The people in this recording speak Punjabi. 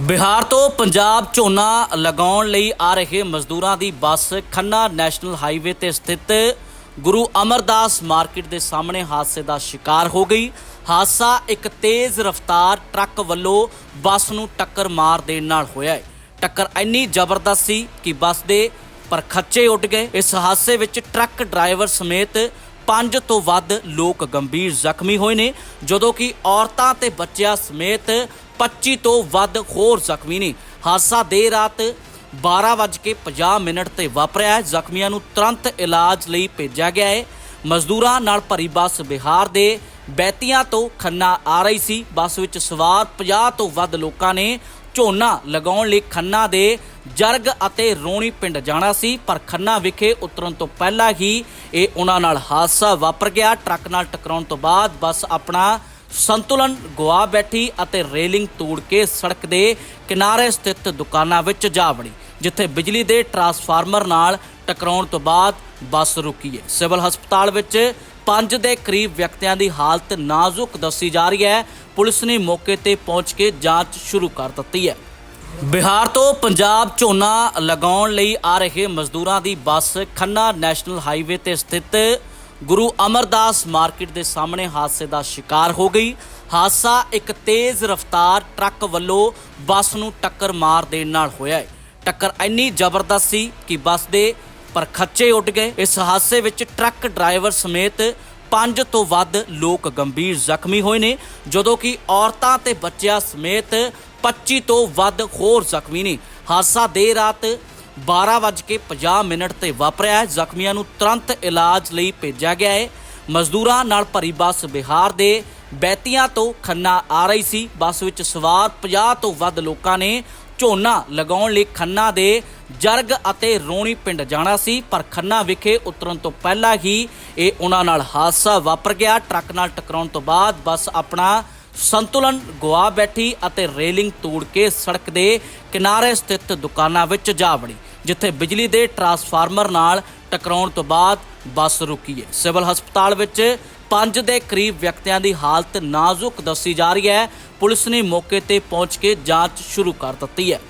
ਬਿਹਾਰ ਤੋਂ ਪੰਜਾਬ ਝੋਨਾ ਲਗਾਉਣ ਲਈ ਆ ਰਹੇ ਮਜ਼ਦੂਰਾਂ ਦੀ ਬੱਸ ਖੰਨਾ ਨੈਸ਼ਨਲ ਹਾਈਵੇ ਤੇ ਸਥਿਤ ਗੁਰੂ ਅਮਰਦਾਸ ਮਾਰਕੀਟ ਦੇ ਸਾਹਮਣੇ ਹਾਦਸੇ ਦਾ ਸ਼ਿਕਾਰ ਹੋ ਗਈ। ਹਾਦਸਾ ਇੱਕ ਤੇਜ਼ ਰਫ਼ਤਾਰ ਟਰੱਕ ਵੱਲੋਂ ਬੱਸ ਨੂੰ ਟੱਕਰ ਮਾਰ ਦੇਣ ਨਾਲ ਹੋਇਆ ਹੈ। ਟੱਕਰ ਇੰਨੀ ਜ਼ਬਰਦਸਤ ਸੀ ਕਿ ਬੱਸ ਦੇ ਪਰਖੱਚੇ ਉੱਡ ਗਏ। ਇਸ ਹਾਦਸੇ ਵਿੱਚ ਟਰੱਕ ਡਰਾਈਵਰ ਸਮੇਤ ਪੰਜ ਤੋਂ ਵੱਧ ਲੋਕ ਗੰਭੀਰ ਜ਼ਖਮੀ ਹੋਏ ਨੇ, ਜਦੋਂ ਕਿ ਔਰਤਾਂ ਤੇ ਬੱਚਿਆਂ ਸਮੇਤ 25 ਤੋਂ ਵੱਧ ਹੋਰ ਜ਼ਖਮੀ ਨੇ। ਹਾਦਸਾ ਦੇਰ ਰਾਤ 12:50 ਮਿੰਟ ਤੇ ਵਾਪਰਿਆ ਹੈ। ਜ਼ਖਮੀਆਂ ਨੂੰ ਤੁਰੰਤ ਇਲਾਜ ਲਈ ਭੇਜਿਆ ਗਿਆ ਹੈ। ਮਜ਼ਦੂਰਾਂ ਨਾਲ ਭਰੀ ਬੱਸ ਬਿਹਾਰ ਦੇ ਬੈਤੀਆਂ ਤੋਂ ਖੰਨਾ ਆ ਰਹੀ ਸੀ। ਬੱਸ ਵਿੱਚ ਸਵਾਰ 50 ਤੋਂ ਵੱਧ ਲੋਕਾਂ ਨੇ ਝੋਨਾ ਲਗਾਉਣ ਲਈ ਖੰਨਾ ਦੇ ਜਰਗ ਅਤੇ ਰੋਣੀ ਪਿੰਡ ਜਾਣਾ ਸੀ। ਪਰ ਖੰਨਾ ਵਿਖੇ ਉਤਰਨ ਤੋਂ ਪਹਿਲਾਂ ਹੀ ਇਹ ਉਹਨਾਂ ਨਾਲ ਹਾਦਸਾ ਵਾਪਰ ਗਿਆ। ਟਰੱਕ ਨਾਲ ਟਕਰਾਉਣ ਤੋਂ ਬਾਅਦ ਬੱਸ ਆਪਣਾ ਸੰਤੁਲਨ ਗਵਾ ਬੈਠੀ ਅਤੇ ਰੇਲਿੰਗ ਤੋੜ ਕੇ ਸੜਕ ਦੇ ਕਿਨਾਰੇ ਸਥਿਤ ਦੁਕਾਨਾਂ ਵਿੱਚ ਜਾ ਵੜੀ, ਜਿੱਥੇ ਬਿਜਲੀ ਦੇ ਟਰਾਂਸਫਾਰਮਰ ਨਾਲ ਟਕਰਾਉਣ ਤੋਂ ਬਾਅਦ ਬੱਸ ਰੁਕੀ ਹੈ। ਸਿਵਲ ਹਸਪਤਾਲ ਵਿੱਚ ਪੰਜ ਦੇ ਕਰੀਬ ਵਿਅਕਤੀਆਂ ਦੀ ਹਾਲਤ ਨਾਜ਼ੁਕ ਦੱਸੀ ਜਾ ਰਹੀ ਹੈ। ਪੁਲਿਸ ਨੇ ਮੌਕੇ ਤੇ ਪਹੁੰਚ ਕੇ ਜਾਂਚ ਸ਼ੁਰੂ ਕਰ ਦਿੱਤੀ ਹੈ। ਬਿਹਾਰ ਤੋਂ ਪੰਜਾਬ ਝੋਨਾ ਲਗਾਉਣ ਲਈ ਆ ਰਹੇ ਮਜ਼ਦੂਰਾਂ ਦੀ ਬੱਸ ਖੰਨਾ ਨੈਸ਼ਨਲ ਹਾਈਵੇ ਤੇ ਸਥਿਤ ਗੁਰੂ ਅਮਰਦਾਸ ਮਾਰਕੀਟ ਦੇ ਸਾਹਮਣੇ ਹਾਦਸੇ ਦਾ ਸ਼ਿਕਾਰ ਹੋ ਗਈ। ਹਾਦਸਾ ਇੱਕ ਤੇਜ਼ ਰਫ਼ਤਾਰ ਟਰੱਕ ਵੱਲੋਂ ਬੱਸ ਨੂੰ ਟੱਕਰ ਮਾਰ ਦੇਣ ਨਾਲ ਹੋਇਆ ਹੈ। ਟੱਕਰ ਇੰਨੀ ਜ਼ਬਰਦਸਤ ਸੀ ਕਿ ਬੱਸ ਦੇ ਪਰਖੱਚੇ ਉੱਡ ਗਏ। ਇਸ ਹਾਦਸੇ ਵਿੱਚ ਟਰੱਕ ਡਰਾਈਵਰ ਸਮੇਤ ਪੰਜ ਤੋਂ ਵੱਧ ਲੋਕ ਗੰਭੀਰ ਜ਼ਖਮੀ ਹੋਏ ਨੇ, ਜਦੋਂ ਕਿ ਔਰਤਾਂ ਤੇ ਬੱਚਿਆਂ ਸਮੇਤ 25 ਤੋਂ ਵੱਧ ਹੋਰ ਜ਼ਖਮੀ ਨੇ। ਹਾਦਸਾ ਦੇਰ ਰਾਤ 12:50 ਮਿੰਟ ਤੇ ਵਾਪਰਿਆ ਹੈ। ਜ਼ਖਮੀਆਂ ਨੂੰ ਤੁਰੰਤ ਇਲਾਜ ਲਈ ਭੇਜਿਆ ਗਿਆ ਹੈ। ਮਜ਼ਦੂਰਾਂ ਨਾਲ ਭਰੀ ਬੱਸ ਬਿਹਾਰ ਦੇ ਬੈਤੀਆਂ ਤੋਂ ਖੰਨਾ ਆ ਰਹੀ ਸੀ। ਬੱਸ ਵਿੱਚ ਸਵਾਰ 50 ਤੋਂ ਵੱਧ ਲੋਕਾਂ ਨੇ ਝੋਨਾ ਲਗਾਉਣ ਲਈ ਖੰਨਾ ਦੇ ਜਰਗ ਅਤੇ ਰੋਣੀ ਪਿੰਡ ਜਾਣਾ ਸੀ। ਪਰ ਖੰਨਾ ਵਿਖੇ ਉਤਰਨ ਤੋਂ ਪਹਿਲਾਂ ਹੀ ਇਹ ਉਹਨਾਂ ਨਾਲ ਹਾਦਸਾ ਵਾਪਰ ਗਿਆ। ਟਰੱਕ ਨਾਲ ਟਕਰਾਉਣ ਤੋਂ ਬਾਅਦ ਬੱਸ ਆਪਣਾ ਸੰਤੁਲਨ ਗਵਾ ਬੈਠੀ ਅਤੇ ਰੇਲਿੰਗ ਤੋੜ ਕੇ ਸੜਕ ਦੇ ਕਿਨਾਰੇ ਸਥਿਤ ਦੁਕਾਨਾਂ ਵਿੱਚ ਜਾ ਵੜੀ। ਜਿੱਥੇ ਬਿਜਲੀ ਦੇ ਟਰਾਂਸਫਾਰਮਰ ਨਾਲ ਟਕਰਾਉਣ ਤੋਂ ਬਾਅਦ ਬੱਸ ਰੁਕੀ ਹੈ। ਸਿਵਲ ਹਸਪਤਾਲ ਵਿੱਚ ਪੰਜ ਦੇ ਕਰੀਬ ਵਿਅਕਤੀਆਂ ਦੀ ਹਾਲਤ ਨਾਜ਼ੁਕ ਦੱਸੀ ਜਾ ਰਹੀ ਹੈ। ਪੁਲਿਸ ਨੇ ਮੌਕੇ ਤੇ ਪਹੁੰਚ ਕੇ ਜਾਂਚ ਸ਼ੁਰੂ ਕਰ ਦਿੱਤੀ ਹੈ।